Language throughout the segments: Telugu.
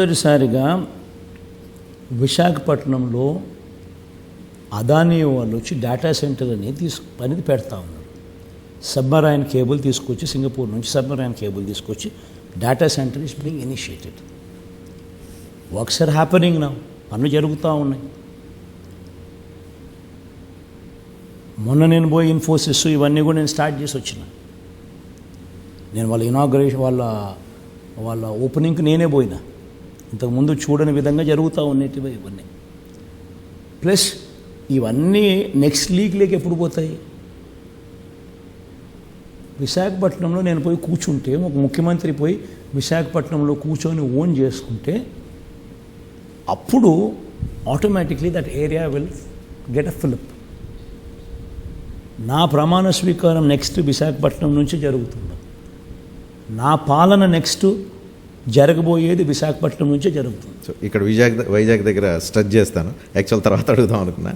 మొదటిసారిగా విశాఖపట్నంలో అదానీ వాళ్ళు వచ్చి డేటా సెంటర్ అనేది తీసు అనేది పెడతా ఉన్నారు. సబ్మరైన్ కేబుల్ తీసుకొచ్చి సింగపూర్ నుంచి సబ్మరైన్ కేబుల్ తీసుకొచ్చి data centre is being initiated works are happening నా పనులు జరుగుతూ ఉన్నాయి. మొన్న నేను పోయి ఇన్ఫోసిస్ ఇవన్నీ కూడా నేను స్టార్ట్ చేసి వచ్చిన. నేను వాళ్ళ ఇనాగ్రేషన్ వాళ్ళ వాళ్ళ ఓపెనింగ్కి నేనే పోయినా. ఇంతకుముందు చూడని విధంగా జరుగుతూ ఉండేటివి ఇవన్నీ. ప్లస్ ఇవన్నీ నెక్స్ట్ లీగ్లోకి ఎప్పుడు పోతాయి? విశాఖపట్నంలో నేను పోయి కూర్చుంటే ఒక ముఖ్యమంత్రి పోయి విశాఖపట్నంలో కూర్చొని ఓన్ చేసుకుంటే అప్పుడు automatically that area will get a fillip నా ప్రమాణ స్వీకారం నెక్స్ట్ విశాఖపట్నం నుంచి జరుగుతుంది. నా పాలన నెక్స్ట్ జరగబోయేది విశాఖపట్నం నుంచే జరుగుతుంది. సో ఇక్కడ వైజాగ్ వైజాగ్ దగ్గర స్టచ్ చేస్తాను. యాక్చువల్ తర్వాత అడుగుదాం అనుకున్నా.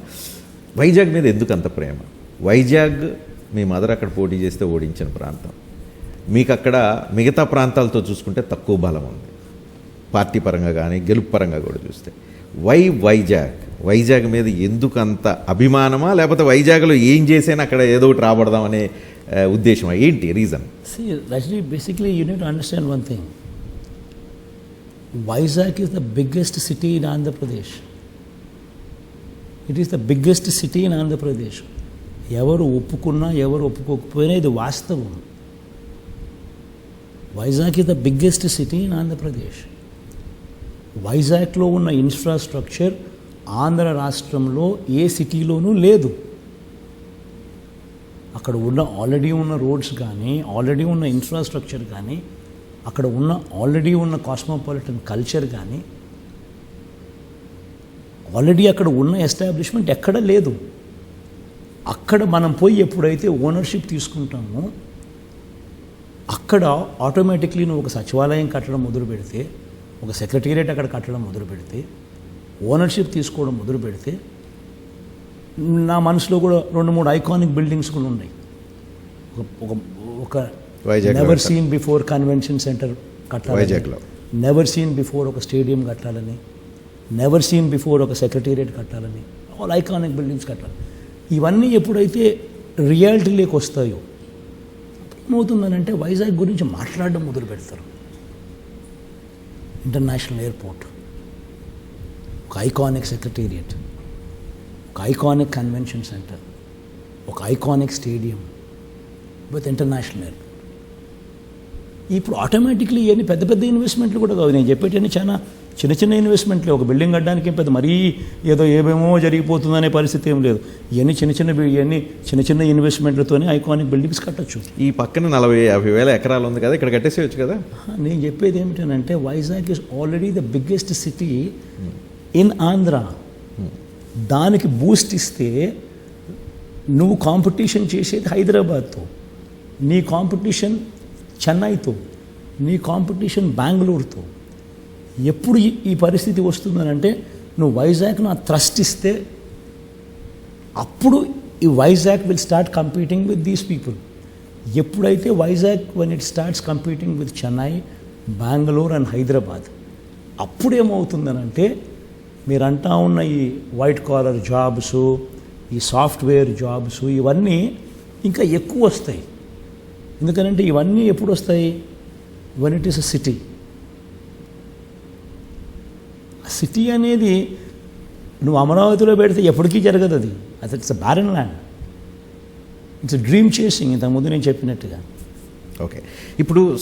వైజాగ్ మీద ఎందుకు అంత ప్రేమ? వైజాగ్ మీ మదర్ అక్కడ పోటీ చేస్తే ఓడించిన ప్రాంతం. మీకు అక్కడ మిగతా ప్రాంతాలతో చూసుకుంటే తక్కువ బలం ఉంది. పార్టీ పరంగా కానీ గెలుపు పరంగా కూడా చూస్తే. వై వైజాగ్? వైజాగ్ మీద ఎందుకు అంత అభిమానమా? లేకపోతే వైజాగ్లో ఏం చేసైనా అక్కడ ఏదో ఒకటి రాబడదాం అనే ఆ, ఉద్దేశమా? ఏంటి? Reason? Basically you need to understand one thing. Vizag is the biggest city in Andhra Pradesh. Is the biggest city city Andhra Pradesh ఎవరు ఒప్పుకున్నా ఎవరు ఒప్పుకోకపోయినా ఇది వాస్తవం. Vizag is the biggest city in Andhra Pradesh వైజాగ్లో ఉన్న ఇన్ఫ్రాస్ట్రక్చర్ ఆంధ్ర రాష్ట్రంలో ఏ సిటీలోనూ లేదు. అక్కడ ఉన్న ఆల్రెడీ ఉన్న రోడ్స్ కానీ ఆల్రెడీ ఉన్న ఇన్ఫ్రాస్ట్రక్చర్ కానీ అక్కడ ఉన్న ఆల్రెడీ ఉన్న కాస్మోపాలిటన్ కల్చర్ కానీ ఆల్రెడీ అక్కడ ఉన్న ఎస్టాబ్లిష్మెంట్ ఎక్కడ లేదు. అక్కడ మనం పోయి ఎప్పుడైతే ఓనర్షిప్ తీసుకుంటామో అక్కడ ఆటోమేటిక్లీ నువ్వు ఒక సచివాలయం కట్టడం మొదలు పెడితే ఒక సెక్రటేరియట్ అక్కడ కట్టడం మొదలు పెడితే ఓనర్షిప్ తీసుకోవడం మొదలు పెడితే నా మనసులో కూడా రెండు మూడు ఐకానిక్ బిల్డింగ్స్ కూడా ఉన్నాయి. ఒక ఒక ఒక వైజాగ్లో never. Seen before convention centre కట్టాలి వైజాగ్లో. నెవర్ సీన్ బిఫోర్ ఒక స్టేడియం కట్టాలని. నెవర్ సీన్ బిఫోర్ ఒక సెక్రటేరియట్ కట్టాలని. ఆల్ ఐకానిక్ బిల్డింగ్స్ కట్టాలి. ఇవన్నీ ఎప్పుడైతే రియాలిటీలోకి వస్తాయో ఏమవుతుందనంటే వైజాగ్ గురించి మాట్లాడడం మొదలు పెడతారు. ఇంటర్నేషనల్ ఎయిర్పోర్ట్ ఒక ఐకానిక్ సెక్రటేరియట్ ఒక ఐకానిక్ కన్వెన్షన్ సెంటర్ ఒక iconic stadium with international airport ఇప్పుడు ఆటోమేటిక్లీ ఇవన్నీ పెద్ద పెద్ద ఇన్వెస్ట్మెంట్లు కూడా కావు నేను చెప్పేటన్నీ చాలా చిన్న చిన్న ఇన్వెస్ట్మెంట్లే ఒక బిల్డింగ్ కట్టడానికి ఏం పెద్ద మరీ ఏదో ఏమేమో జరిగిపోతుందనే పరిస్థితి ఏం లేదు. ఇవన్నీ చిన్న చిన్న ఇవన్నీ చిన్న చిన్న ఇన్వెస్ట్మెంట్లతోనే ఐకానిక్ బిల్డింగ్స్ కట్టచ్చు. ఈ పక్కన నలభై యాభై వేల ఎకరాలు ఉంది కదా ఇక్కడ కట్టేసేయచ్చు కదా? నేను చెప్పేది ఏమిటంటే Vizag is already the biggest city in Andhra దానికి బూస్ట్ ఇస్తే నువ్వు కాంపిటీషన్ చేసేది హైదరాబాద్తో. నీ కాంపిటీషన్ చెన్నైతో నీ కాంపిటీషన్ బెంగళూరుతో ఎప్పుడు ఈ- ఈ పరిస్థితి వస్తుందనంటే నువ్వు వైజాగ్ నా థ్రస్ట్ ఇస్తే అప్పుడు ఈ Vizag will start competing with these people ఎప్పుడైతే Vizag when it starts competing with Chennai Bengaluru and Hyderabad అప్పుడేమవుతుందనంటే మీరు అంటా ఉన్న ఈ వైట్ కాలర్ జాబ్స్ ఈ సాఫ్ట్వేర్ జాబ్స్ ఇవన్నీ ఇంకా ఎక్కువ వస్తాయి. ఎందుకనంటే ఇవన్నీ ఎప్పుడు వస్తాయి when it is a city city అనేది నువ్వు అమరావతిలో పెడితే ఎప్పటికీ జరగదు అది. అది it's a barren land it's dream chasing ఇంతకుముందు నేను చెప్పినట్టుగా. ఓకే ఇప్పుడు